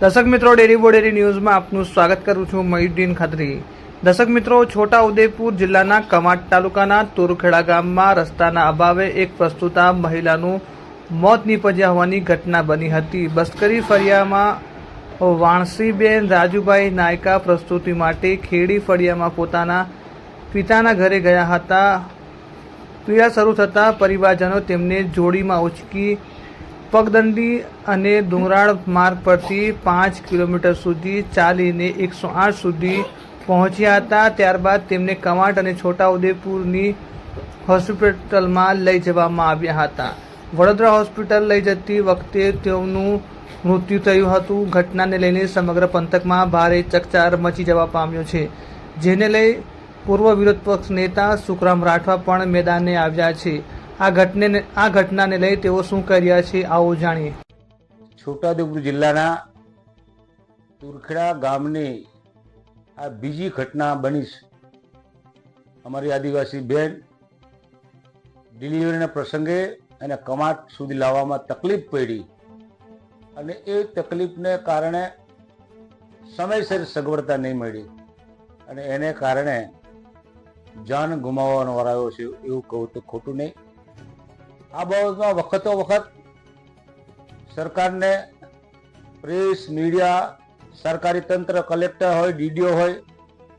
દર્શક મિત્રો, ડેરી બોડેરી ન્યૂઝમાં આપનું સ્વાગત કરું છું મયુદ્દીન ખત્રી. દર્શક મિત્રો છોટા ઉદેપુર જિલ્લાના કમાટ તાલુકાના તુરખેડા ગામમાં રસ્તાના અભાવે એક પ્રસ્તુતા મહિલાનું મોત નીપજ્યા હોવાની ઘટના બની હતી. બસ્કરી ફળિયામાં વાણસીબેન રાજુભાઈ નાયકા પ્રસ્તુતિ માટે ખેડી ફળિયામાં પોતાના પિતાના ઘરે ગયા હતા. પીડા શરૂ થતાં પરિવારજનો તેમને જોડીમાં ઉચકી પગદંડી અને ડુંગરાળ માર્ગ પરથી પાંચ કિલોમીટર સુધી ચાલીને એકસો આઠ સુધી પહોંચ્યા હતા. ત્યારબાદ તેમને કમાટ અને છોટાઉદેપુરની હોસ્પિટલમાં લઈ જવામાં આવ્યા હતા. વડોદરા હોસ્પિટલ લઈ જતી વખતે તેઓનું મૃત્યુ થયું હતું. ઘટનાને લઈને સમગ્ર પંથકમાં ભારે ચકચાર મચી જવા પામ્યો છે. જેને લઈ પૂર્વ વિરોધ પક્ષ નેતા સુખરામ રાઠવા પણ મેદાને આવ્યા છે. આ ઘટને આ ઘટનાને લઈ તેઓ શું કર્યા છે, આવો જાણીએ. છોટાઉદેપુર જિલ્લાના તુરખેડા ગામની આ બીજી ઘટના બની છે. અમારી આદિવાસી બેન ડિલિવરીના પ્રસંગે એને કમાટ સુધી લાવવામાં તકલીફ પડી અને એ તકલીફને કારણે સમયસર સગવડતા નહીં મળી અને એને કારણે જાન ગુમાવવાનો વાળો છે એવું કહું તો ખોટું નહીં. આ બાબતમાં વખતો વખત સરકારને પ્રેસ, મીડિયા, સરકારી તંત્ર, કલેક્ટર હોય, ડીડીઓ હોય,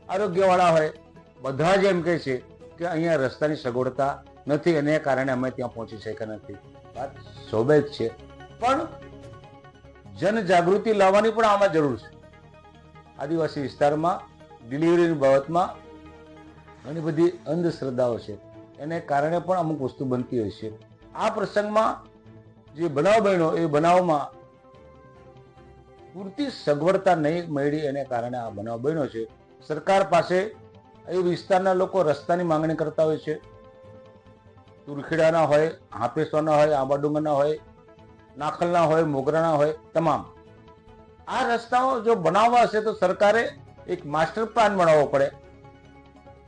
આરોગ્યવાળા હોય, બધા જ એમ કહે છે કે અહીંયા રસ્તાની સગવડતા નથી એને કારણે અમે ત્યાં પહોંચી શક્યા નથી. વાત સ્વાભાવિક છે. પણ જનજાગૃતિ લાવવાની પણ આમાં જરૂર છે. આદિવાસી વિસ્તારમાં, ડિલિવરીની બાબતમાં ઘણી બધી અંધશ્રદ્ધાઓ છે. એને કારણે પણ અમુક વસ્તુ બનતી હોય છે. આ પ્રસંગમાં જે બનાવ બન્યો એ બનાવમાં પૂરતી સગવડતા નહીં મળી એને કારણે આ બનાવ બન્યો છે. સરકાર પાસે એ વિસ્તારના લોકો રસ્તાની માંગણી કરતા હોય છે. તુરખેડાના હોય, હાંપેશ્વરના હોય, આંબાડુંગરના હોય, નાખલના હોય, મોગરાના હોય, તમામ. આ રસ્તાઓ જો બનાવવા હશે તો સરકારે એક માસ્ટર પ્લાન બનાવવો પડે.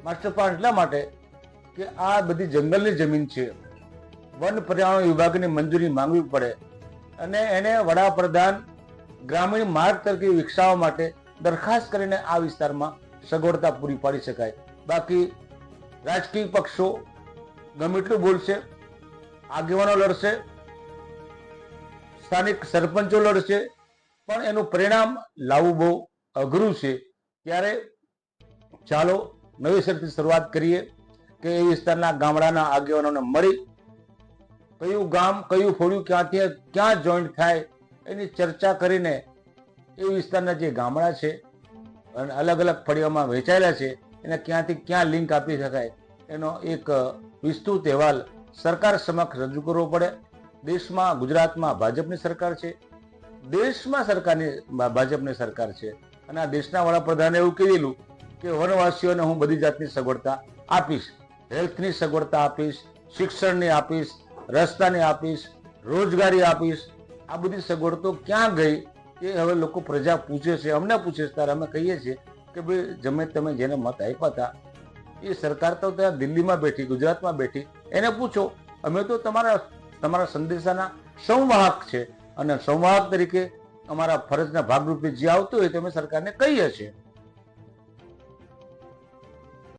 માસ્ટર પ્લાન એટલા માટે કે આ બધી જંગલની જમીન છે. વન પર્યાવરણ વિભાગની મંજૂરી માંગવી પડે. અને એને વડાપ્રધાન ગ્રામીણ માર્ગ તરીકે વિકસાવવા માટે દરખાસ્ત કરીને આ વિસ્તારમાં સગવડતા પૂરી પાડી શકાય. બાકી રાજકીય પક્ષો ગમે એટલું બોલશે, આગેવાનો લડશે, સ્થાનિક સરપંચો લડશે, પણ એનું પરિણામ લાવવું બહુ અઘરું છે. ત્યારે ચાલો નવેસરથી શરૂઆત કરીએ કે એ વિસ્તારના ગામડાના આગેવાનોને મળી કયું ગામ, કયું ફોડ્યું, ક્યાંથી, ક્યાં જોઈન્ટ થાય, એની ચર્ચા કરીને એ વિસ્તારના જે ગામડા છે અને અલગ અલગ ફળીઓમાં વહેંચાયેલા છે, એને ક્યાંથી ક્યાં લિંક આપી શકાય, એનો એક વિસ્તૃત અહેવાલ સરકાર સમક્ષ રજૂ કરવો પડે. દેશમાં, ગુજરાતમાં ભાજપની સરકાર છે. દેશમાં સરકારની ભાજપની સરકાર છે. અને આ દેશના વડાપ્રધાને એવું કહેલું કે, વનવાસીઓને હું બધી જાતની સગવડતા આપીશ. હેલ્થની સગવડતા આપીશ, શિક્ષણની આપીશ રસ્તાની આપીશ, રોજગારી આપીશ, આ બધી સગવડ તો ક્યાં ગઈ એ હવે લોકો પ્રજા પૂછે છે, અમને પૂછે છે. ત્યારે અમે કહીએ છીએ કે ભાઈ, જમે તમે જેને મત આપ્યા હતા, એ સરકાર તો ત્યાં દિલ્હીમાં બેઠી, ગુજરાતમાં બેઠી, એને પૂછો. અમે તો તમારા તમારા સંદેશાના સંવાહક છે. અને સંવાહક તરીકે અમારા ફરજના ભાગરૂપે જે આવતું હોય તે અમે સરકારને કહીએ છીએ.